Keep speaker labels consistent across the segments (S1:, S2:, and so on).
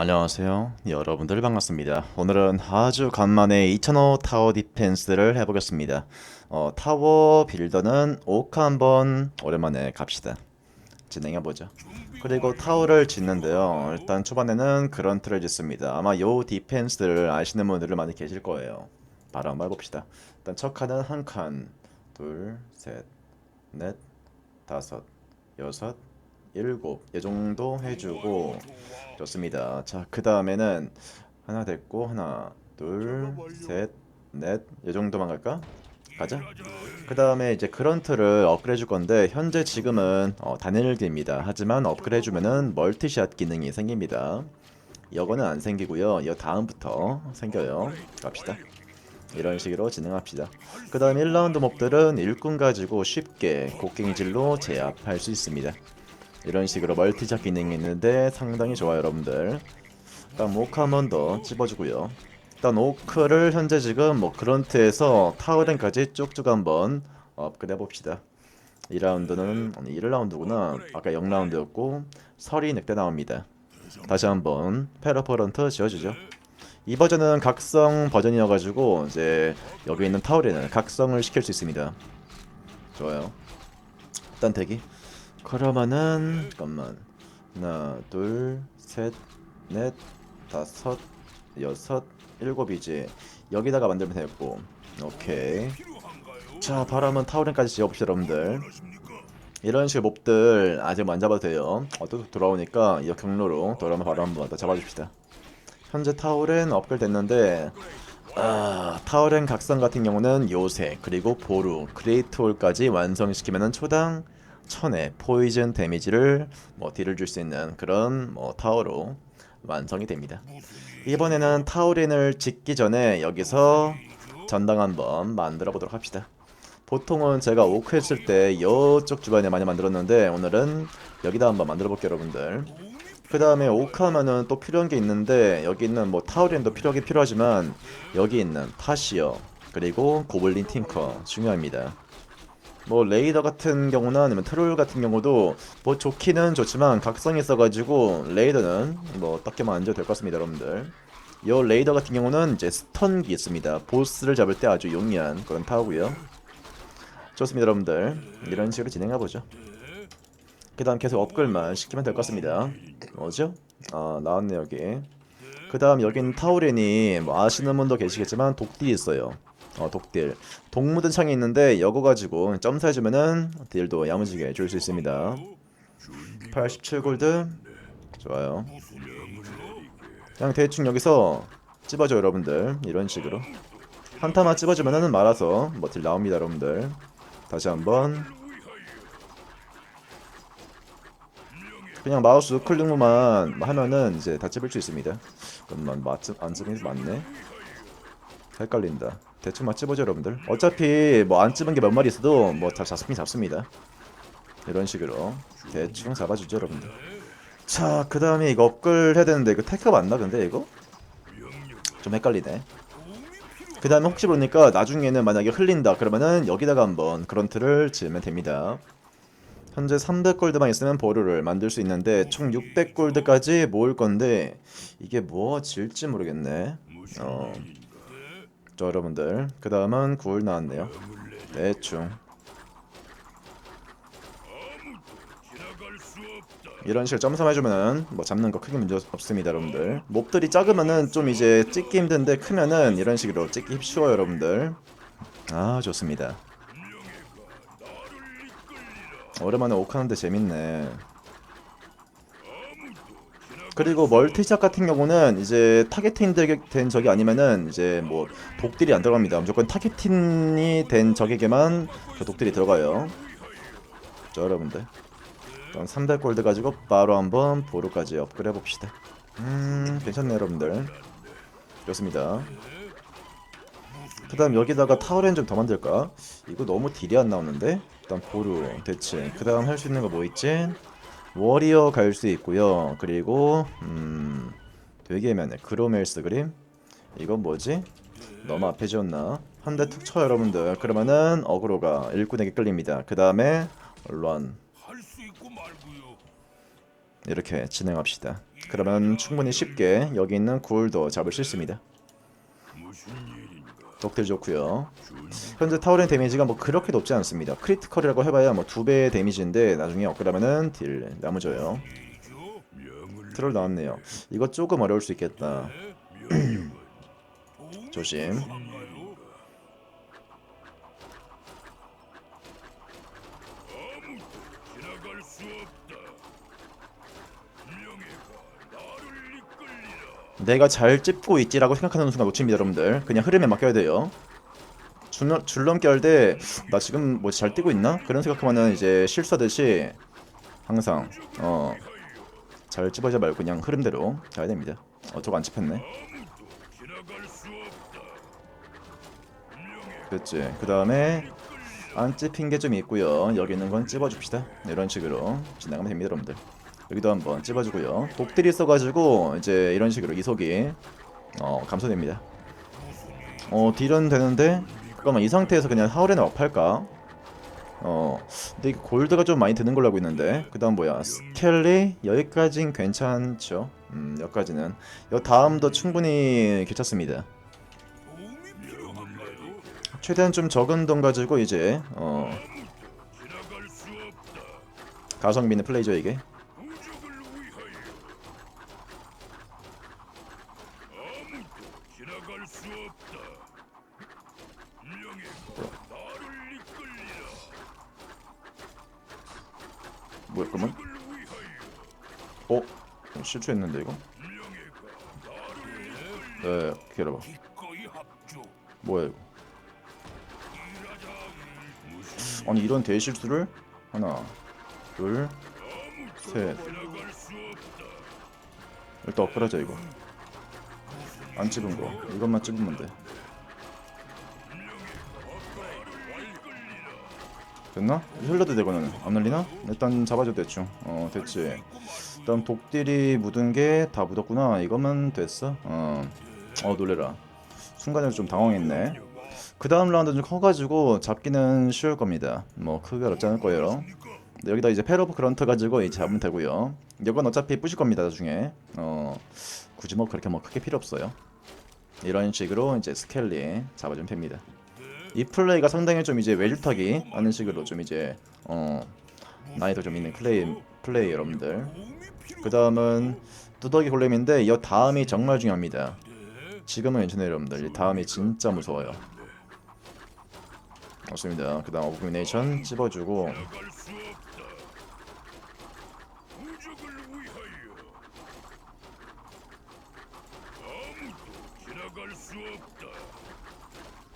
S1: 안녕하세요. 여러분들 반갑습니다. 오늘은 아주 간만에 2005 타워 디펜스를 해보겠습니다. 어, 타워 빌더는 오카 한번 오랜만에 갑시다. 진행해보죠. 그리고 타워를 짓는데요. 일단 초반에는 그런트를 짓습니다. 아마 요 디펜스를 아시는 분들은 많이 계실 거예요. 바로 한번 해봅시다. 일단 첫 칸은 한 칸, 둘, 셋, 넷, 다섯, 여섯, 일곱 이 정도 해주고 좋습니다. 자, 그 다음에는 하나 됐고 하나, 둘, 셋, 넷, 이 정도만 갈까? 가자. 그 다음에 이제 그런트를 업그레이드 줄 건데 현재 지금은 어, 단일기입니다. 하지만 업그레이드 주면은 멀티샷 기능이 생깁니다. 이거는 안 생기고요. 이 다음부터 생겨요. 갑시다. 이런 식으로 진행합시다. 그 다음 1라운드 몹들은 일꾼 가지고 쉽게 곡괭이질로 제압할 수 있습니다. 이런 식으로 멀티샷 기능이 있는데 상당히 좋아요 여러분들. 일단 오크 한번 더 찝어주고요. 일단 오크를 현재 지금 뭐 그런트에서 타워랭까지 쭉쭉 한번 업그레이드 해봅시다. 2라운드는 1라운드구나. 아까 0라운드였고 설이 늑대 나옵니다. 다시 한번 페러퍼런트 지어주죠. 이 버전은 각성 버전이어가지고 이제 여기 있는 타워레는 각성을 시킬 수 있습니다. 좋아요. 일단 대기 그러면은 잠깐만. 하나 둘셋넷 다섯 여섯 일곱이지. 여기다가 만들면 되겠고. 오케이. 자 바로 한번 타워랭까지 지어봅시다 여러분들. 이런 식의 몹들 아직 안 잡아도 돼요. 어, 또 돌아오니까 이 경로로 돌아오면 바로 한번 더 잡아줍시다. 현재 타워렌 업글 됐는데 아, 타워렌 각성 같은 경우는 요새 그리고 보루 그레이트홀까지 완성시키면은 초당 1000의 포이즌 데미지를 뭐 딜을 줄 수 있는 그런 뭐 타워로 완성이 됩니다. 이번에는 타워렌을 짓기 전에 여기서 전당 한번 만들어 보도록 합시다. 보통은 제가 오크 했을 때 이쪽 주변에 많이 만들었는데 오늘은 여기다 한번 만들어 볼게요 여러분들. 그 다음에 오크 하면은 또 필요한 게 있는데 여기 있는 뭐 타워렌도 필요하긴 필요하지만 여기 있는 파시어 그리고 고블린 팅커 중요합니다. 뭐 레이더 같은 경우나 아니면 트롤 같은 경우도 뭐 좋기는 좋지만 각성이 있어가지고 레이더는 뭐 딱히만 안 줘도 될 것 같습니다 여러분들. 요 레이더 같은 경우는 이제 스턴기 있습니다. 보스를 잡을 때 아주 용이한 그런 타워고요. 좋습니다 여러분들. 이런 식으로 진행해보죠. 그 다음 계속 업글만 시키면 될 것 같습니다. 뭐죠? 아 나왔네 여기. 그 다음 여기는 타우렌이 뭐 아시는 분도 계시겠지만 독딜이 있어요 어 독딜. 동무든 창이 있는데 이거 가지고 점사해주면은 딜도 야무지게 줄 수 있습니다. 87골드. 좋아요. 그냥 대충 여기서 찝어줘 여러분들. 이런 식으로. 한타만 찝어주면은 말아서 뭐 딜 나옵니다 여러분들. 다시 한번. 그냥 마우스 우클릭만 하면은 이제 다 찝을 수 있습니다. 잠깐만 맞, 안 찝는 게 맞네. 헷갈린다 대충 막 찝어줘 여러분들. 어차피 뭐 안 찝은 게 몇 마리 있어도 뭐 다 잡긴 잡습니다. 이런 식으로 대충 잡아주죠 여러분들. 자 그 다음에 이거 업글 해야 되는데 이거 테크가 맞나 근데 이거? 좀 헷갈리네. 그 다음에 혹시 모르니까 나중에는 만약에 흘린다 그러면은 여기다가 한번 그런트를 지으면 됩니다. 현재 300골드만 있으면 보루를 만들 수 있는데 총 600골드까지 모을 건데 이게 뭐 질지 모르겠네. 어. 자 여러분들. 그 다음은 9을 나왔네요. 대충. 이런 식으로 점삼 해주면은 뭐 잡는 거 크게 문제 없습니다 여러분들. 몹들이 작으면은 좀 이제 찍기 힘든데 크면은 이런 식으로 찍기 쉬워요 여러분들. 아 좋습니다. 오랜만에 옥하는데 재밌네 그리고 멀티샷 같은 경우는 이제 타겟팅 되- 된 적이 아니면은 이제 뭐 독딜이 안 들어갑니다. 무조건 타겟팅이 된 적에게만 그 독딜이 들어가요. 자 여러분들 일단 300골드 가지고 바로 한번 보루까지 업그레이드 해봅시다. 음 괜찮네 여러분들 좋습니다. 그 다음 여기다가 타워렌 좀 더 만들까? 이거 너무 딜이 안 나오는데? 일단 보루 대체 그 다음 할 수 있는 거 뭐 있지? 워리어 갈 수 있고요. 그리고 음 되게 애매하네. 그로멜스 그림. 이건 뭐지? 너무 앞에 지었나? 한 대 툭 쳐 여러분들. 그러면은 어그로가 일꾼에게 끌립니다. 그 다음에 런. 이렇게 진행합시다. 그러면 충분히 쉽게 여기 있는 굴도 잡을 수 있습니다. 독들 좋고요. 현재 타워렌 데미지가 뭐 그렇게 높지 않습니다. 크리티컬이라고 해봐야 뭐 두 배의 데미지인데 나중에 업그레이드하면은 딜 나무져요. 트롤 나왔네요. 이거 조금 어려울 수 있겠다. 조심. 내가 잘 찝고 있지라고 생각하는 순간 놓칩니다, 여러분들. 그냥 흐름에 맡겨야 돼요. 줄넘, 줄넘기 할 때 나 지금 뭐 잘 뛰고 있나? 그런 생각하면은 이제 실수하듯이 항상 어 잘 찝어지 말고 그냥 흐름대로 가야 됩니다. 어, 저거 안 찝혔네. 그렇지. 그 다음에 안 찝힌 게 좀 있고요. 여기 있는 건 찝어줍시다. 네, 이런 식으로 지나가면 됩니다, 여러분들. 여기도 한번 찝어주고요. 독들이 있어가지고 이제 이런 식으로 이속이 어, 감소됩니다. 어 딜은 되는데 잠깐만 이 상태에서 그냥 하울에나 업할까? 어 근데 골드가 좀 많이 드는 걸로 알고 있는데 그 다음 뭐야 스켈리 여기까진 괜찮죠 음 여기까지는 여 다음도 충분히 괜찮습니다? 최대한 좀 적은 돈 가지고 이제 어
S2: 지나갈 수 없다.
S1: 가성비 있는 플레이죠 이게 수했는데 이거
S2: 명예가 나를
S1: 네 기다려봐. 뭐야 이거 아니 이런 대실수를 하나 둘 셋.
S2: 수.
S1: 일단 엎그라자 이거 안 찝은 거 이것만 찝으면 돼 됐나? 흘러도 되거는 안 흘리나? 일단 잡아줘 대충 어 됐지 일단 독딜이 묻은 게 다 묻었구나. 이것만 됐어? 어, 어 놀래라. 순간적으로 좀 당황했네. 그 다음 라운드 좀 커가지고 잡기는 쉬울 겁니다. 뭐 크게 어렵지 않을 거예요. 네, 여기다 이제 페로브 그런트 가지고 이제 잡으면 되고요. 이건 어차피 부실 겁니다 나중에. 어 굳이 뭐 그렇게 뭐 크게 필요 없어요. 이런 식으로 이제 스켈리 잡아주면 됩니다. 이 플레이가 상당히 좀 이제 외줄타기 하는 식으로 좀 이제 어 나이도 좀 있는 플레이 플레이 여러분들. 그 다음은 뚜더기 골렘인데 이 다음이 정말 중요합니다. 지금은 괜찮아요 여러분들. 이 다음이 진짜 무서워요. 맞습니다. 그 다음 어브미네이션 찝어주고.
S2: 수 없다.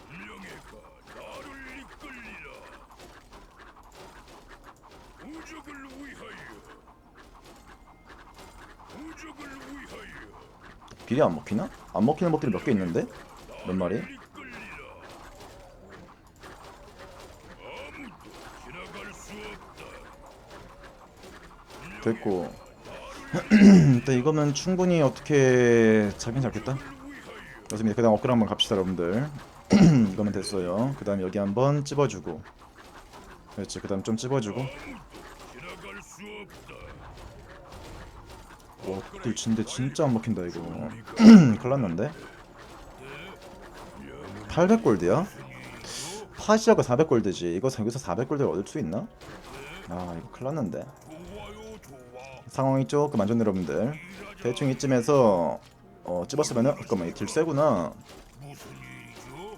S2: 명예가 나를 이끌리라. 우적을 위하여. 우적을 위하여.
S1: 길이 안 먹히나? 안 먹히는 것들이 몇 개 있는데? 몇 마리? 됐고 일단 이거면 충분히 어떻게 잡긴 잡겠다 좋습니다 그 다음 업글 한번 갑시다 여러분들 이거면 됐어요 그 다음 여기 한번 찝어주고 그렇지 그 다음 좀 찝어주고. 와 독들 진데 진짜 안 먹힌다 이거 큰일났는데 800골드야? 파시아가 400골드지 이거 여기서 400골드를 얻을 수 있나? 아 이거 큰일났는데. 상황이 조금 안 좋네 여러분들 대충 이쯤에서 어 찝었으면은 잠깐만 이딜 세구나?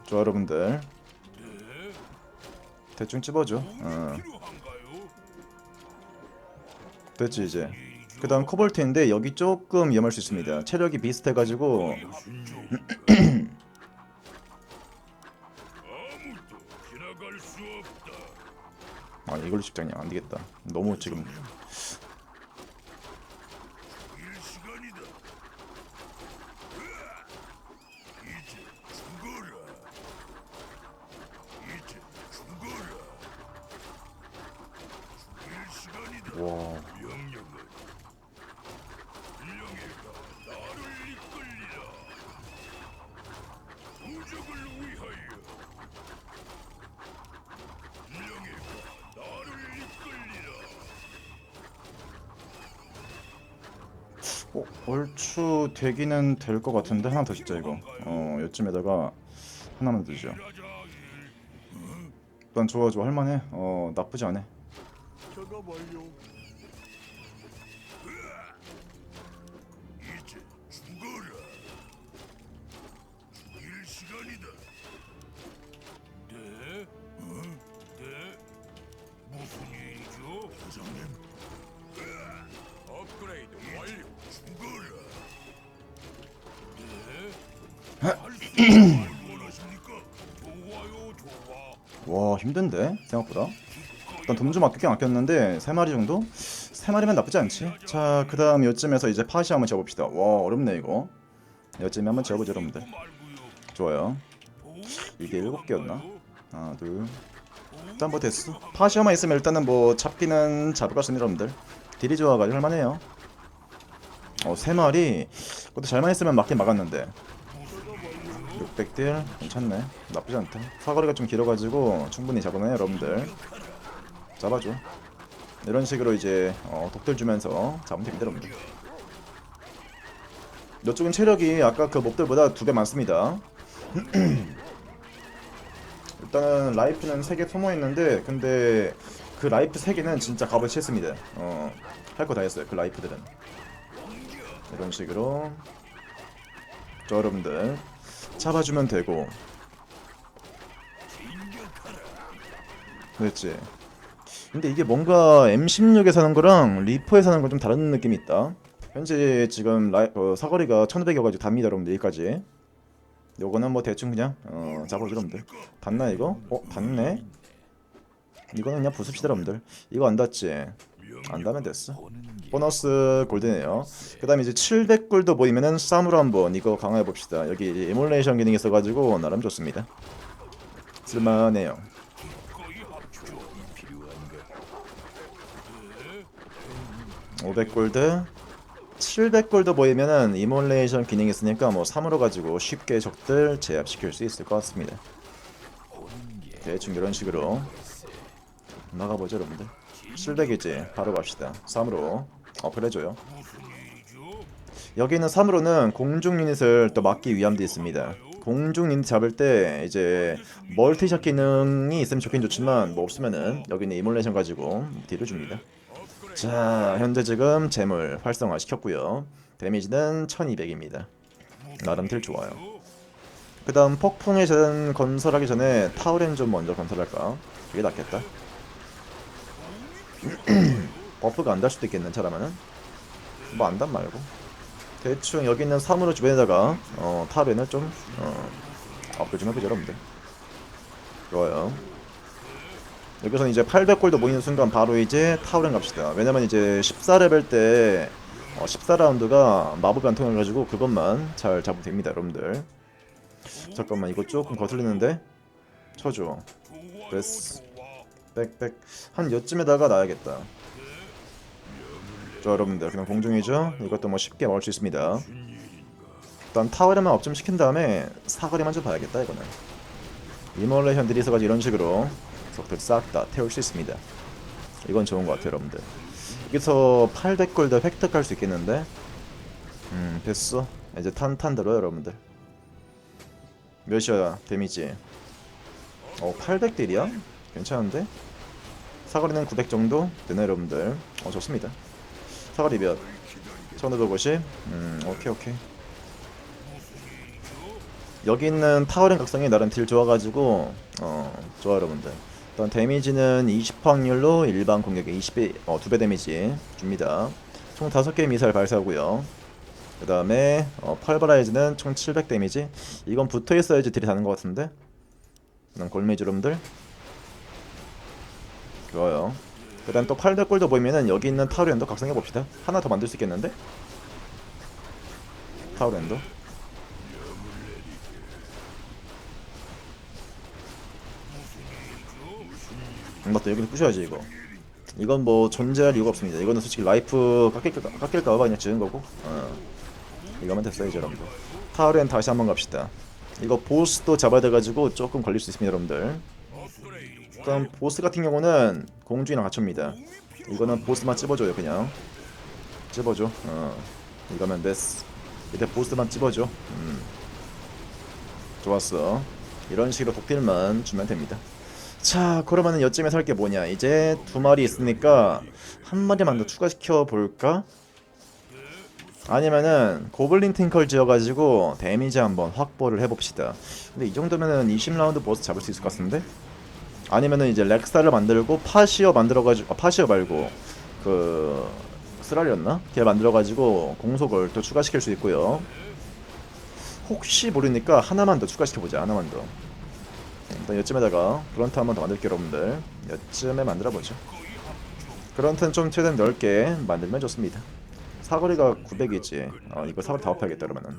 S1: 좋아 여러분들 대충 찝어줘 어? 됐지 이제. 그 다음 코볼트인데 여기 조금 위험할 수 있습니다. 체력이 비슷해가지고.
S2: 아
S1: 이걸로 직장이 안 되겠다. 너무 지금
S2: 일 시간이다. 으아! 이제 죽어라. 이제 죽어라. 죽일 시간이다.
S1: 와
S2: 명령은 명예가 나를 이끌리라. 우적을 위하여. 명예가 나를 이끌리라.
S1: 얼추 되기는 될 것 같은데 하나 더 짓자 이거. 어 요쯤에다가 하나만 더 주죠. 일단 좋아 좋아. 할만해. 어 나쁘지 않아 와 힘든데? 생각보다. 일단 돈 좀 아끼긴 아꼈는데 세 마리 정도? 세 마리면 나쁘지 않지. 자 그 다음 요쯤에서 이제 파시 한번 지어봅시다. 와 어렵네 이거. 요쯤에 한번 지어보죠 여러분들. 좋아요. 이게 일곱 개였나? 하나 둘. 일단 뭐 됐어. 파시어만 있으면 일단은 뭐 잡기는 잡을 것 같습니다 여러분들. 딜이 좋아가지고 할만해요. 어세 마리. 그것도 잘만 했으면 맞긴 막았는데 600딜 괜찮네. 나쁘지 않다. 사거리가 좀 길어가지고 충분히 잡아내 여러분들 잡아줘. 이런 식으로 이제 어, 독들 주면서 잡으면 됩니다 여러분들. 이쪽은 체력이 아까 그 몹들보다 두 배 많습니다. 일단은 라이프는 3개 소모했는데 근데 그 라이프 3개는 진짜 값어치 했습니다. 어, 할 거 다 했어요 그 라이프들은. 이런 식으로. 저 여러분들 잡아주면 되고 그렇지 근데 이게 뭔가 M16에서 하는 거랑 리퍼에서 하는 건 좀 다른 느낌이 있다 현재 지금 라이, 어, 사거리가 1500이어가지고 답니다 여러분들 여기까지 요거는 뭐 대충 그냥 어, 잡아줘 여러분들 닿나 이거? 어? 닿네? 이거는 그냥 부숩시다 여러분들 이거 안 닿지? 안 닿으면 됐어. 보너스 골드네요. 그 다음에 이제 700골드 보이면은 쌈으로 한번 이거 강화해 봅시다. 여기 에뮬레이션 기능이 있어가지고 나름 좋습니다. 쓸만해요.
S2: 합쳐. 필요한가?
S1: 500골드. 700골드 보이면은 이몰레이션 기능이 있으니까 뭐 3으로 가지고 쉽게 적들 제압시킬 수 있을 것 같습니다. 대충 이런 식으로. 나가보죠 여러분들 700이지. 바로 갑시다. 3으로 어플해줘요.
S2: 일이죠?
S1: 여기는 3으로는 공중 유닛을 또 막기 위함도 있습니다. 공중 유닛 잡을 때 이제 멀티샷 기능이 있으면 좋긴 좋지만 뭐 없으면은 여기는 이몰레이션 가지고 딜을 줍니다. 자 현재 지금 재물 활성화 시켰고요. 데미지는 1200입니다. 나름 딜 좋아요. 그 다음 폭풍의 전 건설하기 전에 타우렌 좀 먼저 건설할까? 그게 낫겠다 버프가 안 달 수도 있겠네 잘하면은. 뭐 안 단 말고. 대충 여기 있는 3으로 주변에다가 어, 타벤을 좀 어, 업글 좀 해보죠 여러분들. 좋아요. 여기서 이제 800골도 모이는 순간 바로 이제 타우렌 갑시다. 왜냐면 이제 14레벨 때 어, 14라운드가 마법이 안 통해가지고 그것만 잘 잡으면 됩니다 여러분들. 잠깐만 이거 조금 거슬리는데? 쳐줘. 됐어 빽빽. 한 여쯤에다가 놔야겠다. 자 여러분들 그냥 공중이죠? 이것도 뭐 쉽게 먹을 수 있습니다. 일단 타워에만 업좀 시킨 다음에 사거리만 좀 봐야겠다 이거는. 이멀레현들이 있어가지고 이런 식으로 적들 싹 다 태울 수 있습니다. 이건 좋은 것 같아요 여러분들. 여기서 800골드 획득할 수 있겠는데? 음 됐어. 이제 탄탄대로 여러분들. 몇이야 데미지? 어 800딜이야? 괜찮은데? 사거리는 900 정도? 되네 여러분들. 어 좋습니다. 사거리 몇? 1550? 음 오케이 오케이. 여기 있는 타워링 각성이 나름 딜 좋아가지고 어 좋아 여러분들. 일단 데미지는 20 확률로 일반 공격에 20배 어 2배 데미지 줍니다. 총 5개의 미사일 발사하고요. 그 다음에 어, 펄버라이즈는 총 700 데미지. 이건 붙어있어야지 딜이 다는 것 같은데? 골메지 여러분들 좋아요. 그 다음 또 800골도 보이면은 여기 있는 타우렌도 각성해봅시다. 하나 더 만들 수 있겠는데? 타우렌도. 음, 맞다 여기는 부셔야지 이거. 이건 뭐 존재할 이유가 없습니다. 이거는 솔직히 라이프 깎일까, 깎일까봐 그냥 지은 거고. 어. 이거면 됐어요 이제 여러분들. 타우렌 다시 한번 갑시다. 이거 보스도 잡아야 돼가지고 조금 걸릴 수 있습니다 여러분들 그럼 보스 같은 경우는 공주이랑 같이 옵니다 이거는 보스만 찝어줘요 그냥 찝어줘 어. 이거면 됐어 이제 보스만 찝어줘 음. 좋았어 이런 식으로 독딜만 주면 됩니다 자 그러면은 여쯤에 살 게 뭐냐 이제 두 마리 있으니까 한 마리만 더 추가시켜 볼까? 아니면은 고블린 팅컬 지어가지고 데미지 한번 확보를 해봅시다 근데 이 정도면은 20라운드 보스 잡을 수 있을 것 같은데? 아니면은 이제 렉사를 만들고 파시어 만들어가지고 아, 파시어 말고 그 쓰라리였나? 걔 만들어가지고 공속을 또 추가시킬 수 있고요. 혹시 모르니까 하나만 더 추가시켜보자 하나만 더. 일단 여쯤에다가 브런트 한번 더 만들게요 여러분들. 여쯤에 만들어보죠. 그런트는 좀 최대한 넓게 만들면 좋습니다. 사거리가 900이지. 어 이거 사거리 다 업해야겠다 그러면은.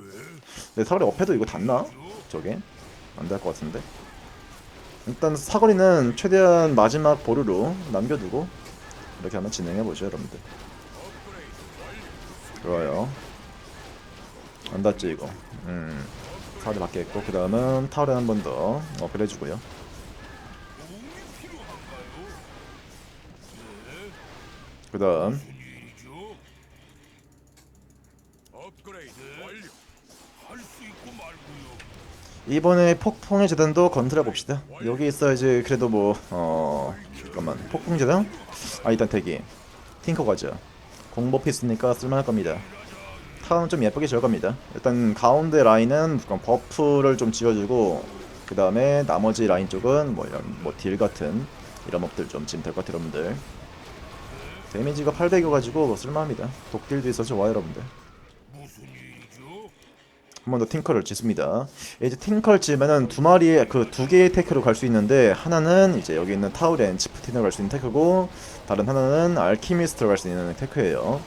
S1: 근데 사거리 업해도 이거 닿나? 저게? 안될것 같은데 일단 사거리는 최대한 마지막 보루로 남겨두고 이렇게 한번 진행해보죠 여러분들. 좋아요. 안 닿지 이거? 음. 사거리 밖에 있고 그 다음은 타월에 한 번 더 업그레이드 해주고요. 그 다음
S2: 일이죠? 업그레이드 완료. 할 수 있고 말고요.
S1: 이번에 폭풍의 재단도 건드려 봅시다. 여기 있어야지 그래도 뭐 어 잠깐만 폭풍 재단? 아 일단 대기 팅커 가자. 공법 있으니까 쓸만할 겁니다. 타운 좀 예쁘게 지을 겁니다. 일단 가운데 라인은 무조건 버프를 좀 지어주고 그 다음에 나머지 라인 쪽은 뭐 이런 뭐 딜 같은 이런 몹들 좀 지면 될것 같아요 여러분들. 데미지가 800이어가지고 쓸만합니다. 독딜도 있어서 좋아요 여러분들. 한 번 더 팅커를 짓습니다. 이제 팅커를 지면은 두 마리의 그 두 개의 테크로 갈 수 있는데 하나는 이제 여기 있는 타우렌 치프틴으로 갈 수 있는 테크고 다른 하나는 알키미스트로 갈 수 있는 테크예요.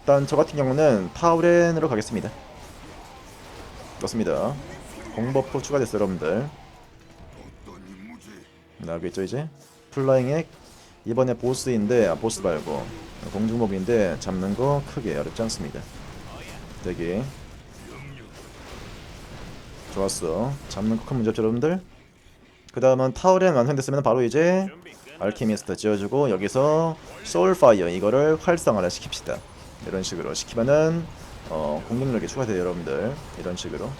S1: 일단 저 같은 경우는 타우렌으로 가겠습니다. 그렇습니다. 공버프 추가됐어요, 여러분들. 나오겠죠 이제? 플라잉 액 이번에 보스인데 아 보스 말고 공중몹인데 잡는 거 크게 어렵지 않습니다. 되게 좋았어. 잡는 거큰 문제 없죠, 여러분들? 그 다음은 타워렌 완성됐으면 바로 이제 알케미스트 지어주고 여기서 소울파이어 이거를 활성화를 시킵시다. 이런 식으로 시키면은 어, 공격력이 추가돼요, 여러분들. 이런 식으로.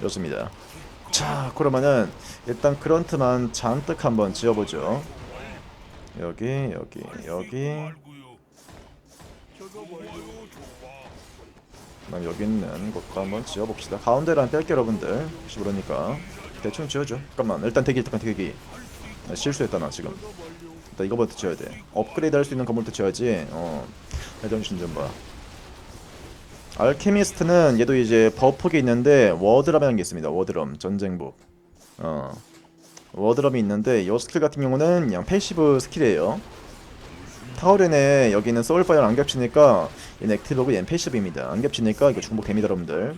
S1: 좋습니다. 자, 그러면은 일단 그런트만 잔뜩 한번 지어보죠. 여기, 여기, 여기. 그다음 여기 있는 곳도 한번 지어봅시다. 가운데랑 뺄게 여러분들. 혹시 모르니까 대충 지어줘. 잠깐만 일단 대기 잠깐 대기. 나 실수했다 나 지금. 일단 이거부터 지어야 돼. 업그레이드 할 수 있는 건물부터 지어야지. 어. 해정신 좀 봐. 알케미스트는 얘도 이제 버프기 있는데 워드럼이라는 게 있습니다. 워드럼 전쟁복. 어. 워드럼이 있는데 이 스킬 같은 경우는 그냥 패시브 스킬이에요. 타우렌에 여기는 소울파이어랑 안 겹치니까 얘는 액티브고 얘는 패시브입니다. 안 겹치니까 이거 중복 됩니다, 여러분들.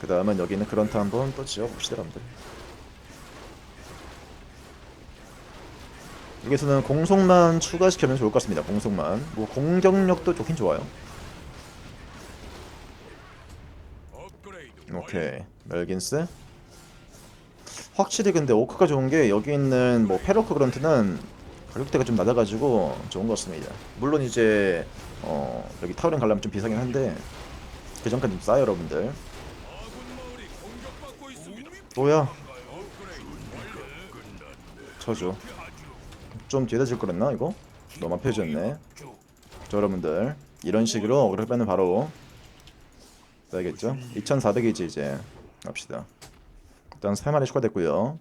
S1: 그 다음은 여기는 그런트 한번 또 지어봅시다, 여러분들. 여기서는 공속만 추가시키면 좋을 것 같습니다. 공속만. 뭐 공격력도 좋긴 좋아요. 오케이. 멜긴스. 확실히 근데 오크가 좋은 게 여기 있는 뭐 페로크 그런트는 가격대가 좀 낮아가지고 좋은 것 같습니다. 물론 이제 어 여기 타우렌 가려면 좀 비싸긴 한데 그 전까지 좀 싸요 여러분들. 뭐야? 쳐줘. 좀 뒤에다 질 거랬나 이거? 앞에졌네.
S2: 쭉.
S1: 자 여러분들 이런 식으로 그러면은 바로 알겠죠? 2,400이지 이제 갑시다. 일단 3마리 추가됐고요.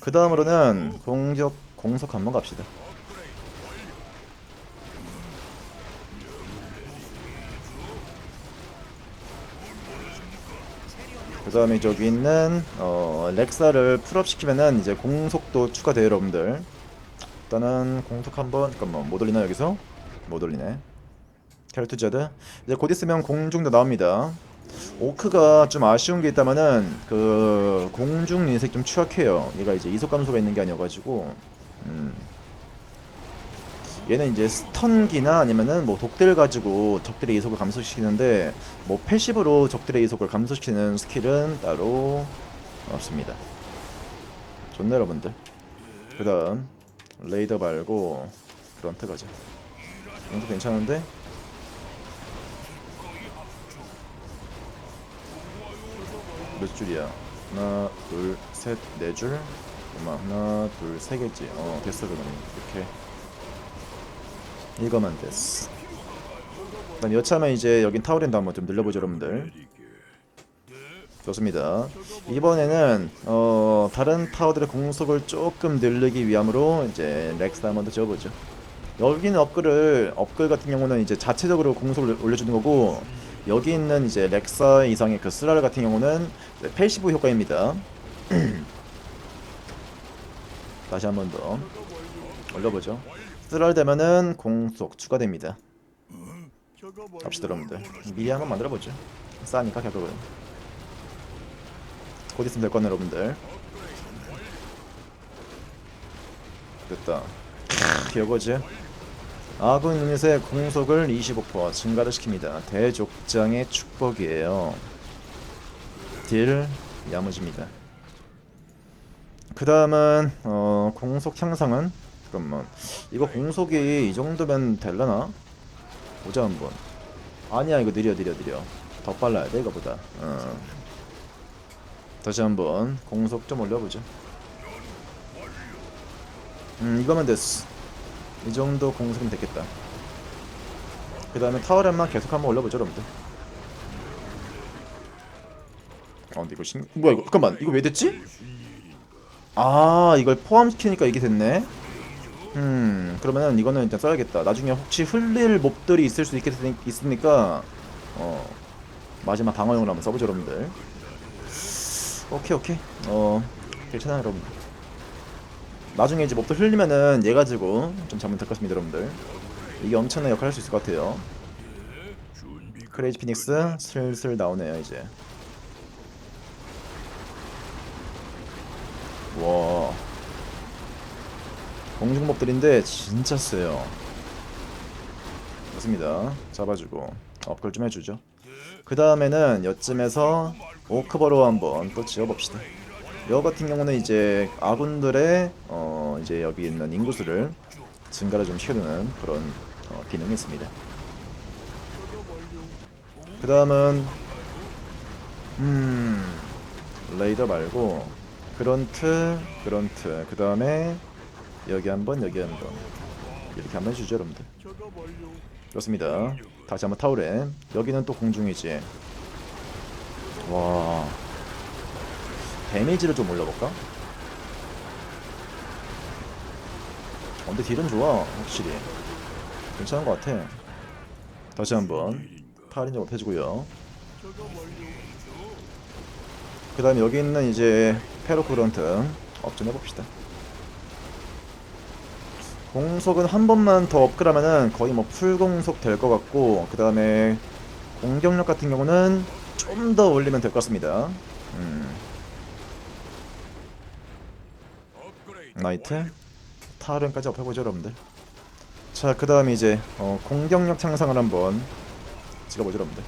S1: 그 다음으로는 공격 공석 한번 갑시다. 그 다음에 저기 있는 어, 렉사를 풀업 시키면은 이제 공속도 추가돼요 여러분들. 일단은 공속 한번 잠깐만 못 올리나 여기서? 못 올리네. 켈투제드. 이제 곧 있으면 공중도 나옵니다. 오크가 좀 아쉬운 게 있다면은 그 공중 인색 좀 추악해요. 얘가 이제 이속 감소가 있는 게 아니어가지고. 음. 얘는 이제 스턴기나 아니면은 뭐 독대를 가지고 적들의 이속을 감소시키는데 뭐 패시브로 적들의 이속을 감소시키는 스킬은 따로 없습니다. 좋네 여러분들. 그 다음 레이더 말고 브런트 가자. 이것도 괜찮은데 몇 줄이야? 하나, 둘, 셋, 네 줄. 엄마 하나, 둘, 세 개지. 어 됐어 그럼 이렇게. 이거만 됐어. 일단 여차하면 이제 여긴 타워랜드 한번 좀 늘려보죠 여러분들. 좋습니다. 이번에는 어 다른 타워들의 공속을 조금 늘리기 위함으로 이제 렉스 한번 더 지어보죠. 여기는 업글을 업글 같은 경우는 이제 자체적으로 공속을 올려주는 거고 여기 있는 이제 렉사 이상의 그 스랄 같은 경우는 패시브 효과입니다. 다시 한 번 더 올려보죠. 스랄 되면은 공속 추가됩니다. 갑시다 여러분들. 미리 한번 만들어보죠. 싸니까 결국은. 곧 있으면 될 거네 여러분들. 됐다. 기어거지. 아군 유닛의 공속을 25% 증가를 시킵니다. 대족장의 축복이에요. 딜 야무집니다. 그 다음은 어, 공속 향상은 잠깐만 이거 공속이 이 정도면 될라나? 보자 한번. 아니야 이거 느려 느려 느려. 더 빨라야 돼 이거보다. 어. 다시 한번 공속 좀 올려보죠. 음 이거면 됐어. 이 정도 공속이면 됐겠다. 그 다음에 타워램만 계속 한번 올려보죠 여러분들. 아 근데 이거 신... 뭐야 이거 잠깐만 이거 왜 됐지? 아 이걸 포함시키니까 이게 됐네 음 그러면은 이거는 일단 써야겠다. 나중에 혹시 흘릴 몹들이 있을 수 있겠, 있으니까 어 마지막 방어용으로 한번 써보죠 여러분들. 오케이 오케이. 어 괜찮아요 여러분들 나중에 이제 몹들 흘리면은 얘 가지고 좀 잡으면 될 것 같습니다 여러분들. 이게 엄청난 역할을 할 수 있을 것 같아요. 크레이지 피닉스 슬슬 나오네요 이제. 와 공중몹들인데 진짜 세요. 좋습니다. 잡아주고 업글 좀 해주죠. 그 다음에는 여쯤에서 오크버로 한번 또 지어봅시다. 여 같은 경우는 이제 아군들의 어 이제 여기 있는 인구수를 증가를 좀 시켜주는 그런 어, 기능이 있습니다. 그 다음은 음 레이더 말고 그런트 그런트. 그 다음에 여기 한번 여기 한번. 이렇게 한번 해주죠 여러분들. 그렇습니다. 다시 한번 타오렘 여기는 또 공중이지. 와. 데미지를 좀 올려볼까? 어, 근데 딜은 좋아 확실히. 괜찮은 것 같아. 다시 한번 파린 좀 해주고요. 그 다음에 여기 있는 이제 페로크런트 업 좀 해봅시다 공속은 한 번만 더 업그라면은 거의 뭐 풀공속 될 것 같고 그 다음에 공격력 같은 경우는 좀 더 올리면 될 것 같습니다. 음. 나이트? 타르까지 업해보죠 여러분들. 자 그 다음에 이제 어, 공격력 향상을 한번 찍어보죠 여러분들.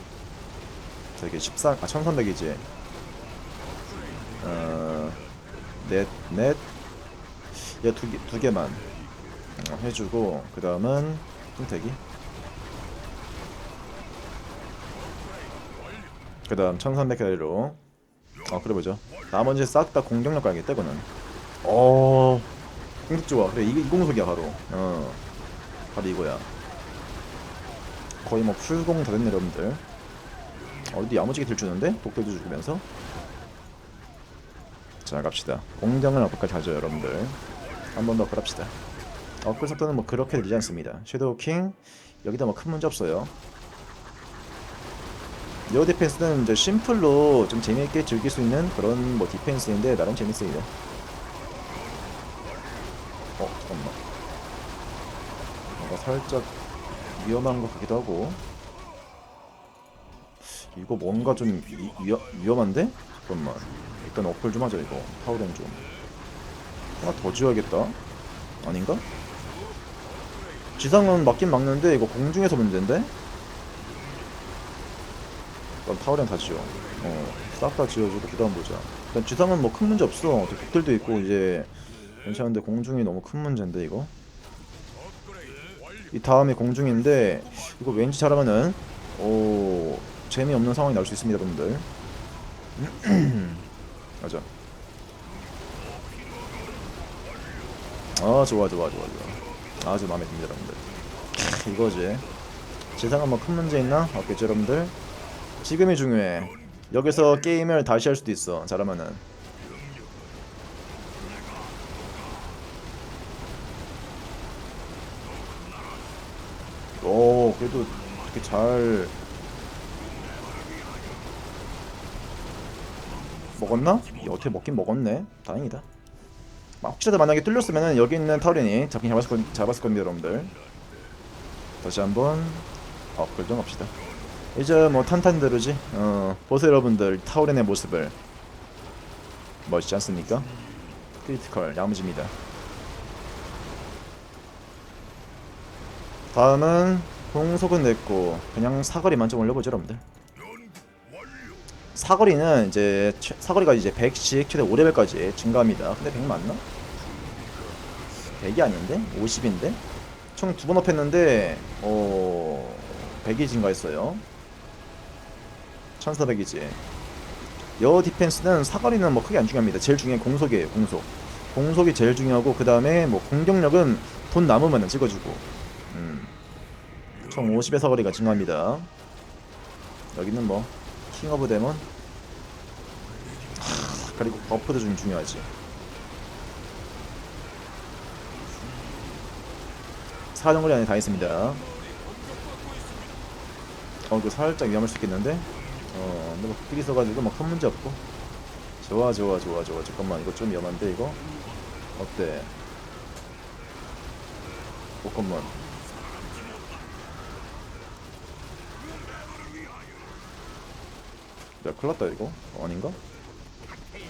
S1: 자 이게 14, 아 1300이지. 어, 넷, 넷, 얘 두 개, 두 개만. 어, 해주고 그 다음은 뚱태기 그 다음 1300캐리로. 어 그래보죠. 나머지 싹 다 공격력 가야겠다 이거는. 어. 공격 좋아 그래 이거 이 공속이야 바로. 어. 바로 이거야. 거의 뭐 풀공 다 됐네 여러분들. 어디 야무지게 들주는데? 독도도 죽으면서. 자 갑시다. 공정을 업까지 하죠 여러분들. 한 번더 업글합시다 업글 속도는 뭐 그렇게 느리지 않습니다. 섀도우킹 여기다 뭐 큰 문제 없어요. 요 디펜스는 이제 심플로 좀 재미있게 즐길 수 있는 그런 뭐 디펜스인데 나름 재밌어요 어 잠깐만. 뭔가 살짝 위험한 것 같기도 하고. 이거 뭔가 좀 위, 위험, 위험한데? 잠깐만. 일단 업글 좀 하자 이거. 파워렌 좀. 하나 더 지어야겠다. 아닌가? 지상은 막긴 막는데 이거 공중에서 문제인데? 일단 타워렌 다 지어 어싹 다 지어주고 그 다음 보자 일단 지상은 뭐 큰 문제 없어 독들도 있고 이제 괜찮은데 공중이 너무 큰 문제인데 이거 이 다음에 공중인데 이거 왠지 잘하면은 오 재미없는 상황이 나올 수 있습니다 여러분들 맞아. 아 좋아 좋아 좋아 좋아. 아주 마음에 듭니다 여러분들. 캬, 이거지. 세상은 뭐 큰 문제 있나? 없겠죠 여러분들. 지금이 중요해. 여기서 게임을 다시 할 수도 있어. 잘하면은. 오 그래도 이렇게 잘 먹었나? 어떻게 먹긴 먹었네. 다행이다. 막 혹시라도 만약에 뚫렸으면은 여기 있는 타우린이 잡긴 잡았을, 건, 잡았을 겁니다, 여러분들. 다시 한번 업글 좀 합시다. 이제 뭐 탄탄대로지. 어, 보세요, 여러분들. 타우린의 모습을. 멋있지 않습니까? 크리티컬 야무집니다. 다음은 공속은 냈고 그냥 사거리만 좀 올려보죠, 여러분들. 사거리는 이제 최- 사거리가 이제 100씩 최대 5레벨까지 증가합니다. 근데 100 맞나? 100이 아닌데? 50인데? 총 두 번 업했는데 어 100이 증가했어요. 1400이지. 여 디펜스는 사거리는 뭐 크게 안 중요합니다. 제일 중요한 게 공속이에요. 공속. 공속이 제일 중요하고 그 다음에 뭐 공격력은 돈 남으면 찍어주고. 음. 총 50의 사거리가 증가합니다. 여기는 뭐 킹 오브 데몬 하, 그리고 버프도 좀 중요하지 사정거리 안에 다 있습니다. 어 이거 살짝 위험할 수 있겠는데? 어 근데 뭐 극딜 있어가지고 뭐큰 문제 없고. 좋아 좋아 좋아 좋아. 잠깐만 이거 좀 위험한데 이거? 어때? 잠깐만 야 큰일 났다 이거. 어, 아닌가?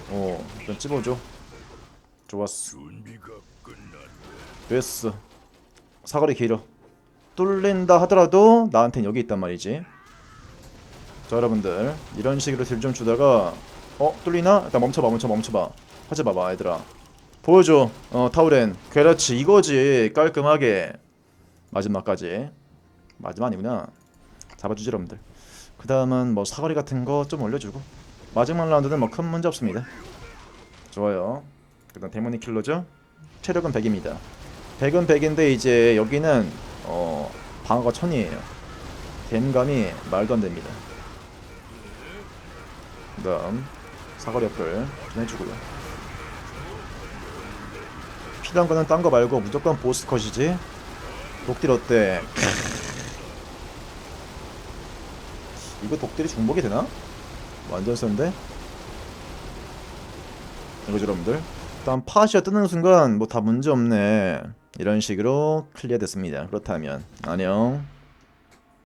S1: 어 일단 찝어줘. 좋았어. 됐어 사거리 길어. 뚫린다 하더라도 나한텐 여기 있단 말이지. 자 여러분들. 이런 식으로 딜 좀 주다가 어 뚫리나? 일단 멈춰봐 멈춰 멈춰봐. 하지 마봐 얘들아. 보여줘. 어 타우렌. 그렇지 이거지. 깔끔하게. 마지막까지. 마지막 아니구나. 잡아주지 여러분들. 그 다음은 뭐 사거리 같은 거 좀 올려주고. 마지막 라운드는 뭐 큰 문제 없습니다. 좋아요. 그 다음 데모니 킬러죠? 체력은 100입니다 100은 100인데 이제 여기는 어 방어가 1000이에요 댐감이 말도 안 됩니다 그 다음 사거리 업글 좀 해주고요 필요한 거는 딴 거 말고 무조건 보스 컷이지 독딜 어때? 이거 독딜이 중복이 되나? 완전 센데? 이거죠 여러분들 일단 파시아 뜨는 순간 뭐 다 문제 없네 이런 식으로 클리어 됐습니다. 그렇다면 안녕